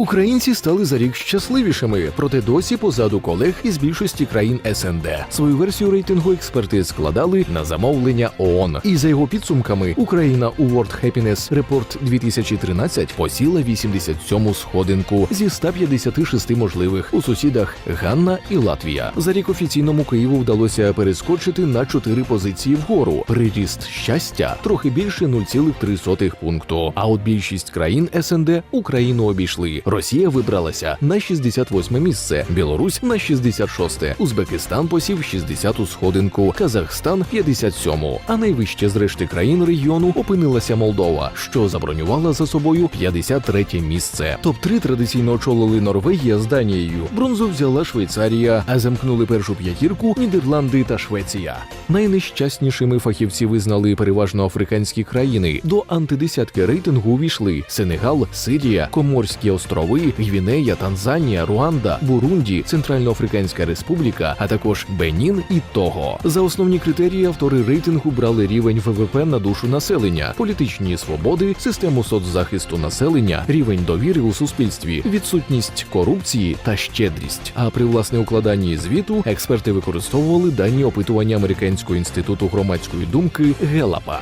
Українці стали за рік щасливішими, проте досі позаду колег із більшості країн СНД. Свою версію рейтингу експерти складали на замовлення ООН. І за його підсумками Україна у World Happiness Report 2013 посіла 87-му сходинку зі 156 можливих у сусідах Ганна і Латвія. За рік офіційному Києву вдалося перескочити на 4 позиції вгору. Приріст щастя трохи більше 0,3 пункту. А от більшість країн СНД Україну обійшли. Росія вибралася на 68 місце, Білорусь на 66, Узбекистан посів 60-ту сходинку, Казахстан 57-му. А найвище з решти країн регіону опинилася Молдова, що забронювала за собою 53 місце. Топ 3 традиційно очолили Норвегія з Данією. Бронзу взяла Швейцарія, а замкнули першу п'ятірку Нідерланди та Швеція. Найнещаснішими фахівці визнали переважно африканські країни. До антидесятки рейтингу увійшли Сенегал, Сирія, Коморські острови, Гвінея, Танзанія, Руанда, Бурунді, Центральноафриканська Республіка, а також Бенін і Того. За основні критерії автори рейтингу брали рівень ВВП на душу населення, політичні свободи, систему соцзахисту населення, рівень довіри у суспільстві, відсутність корупції та щедрість. А при власне укладанні звіту експерти використовували дані опитування американського інституту громадської думки Гелапа.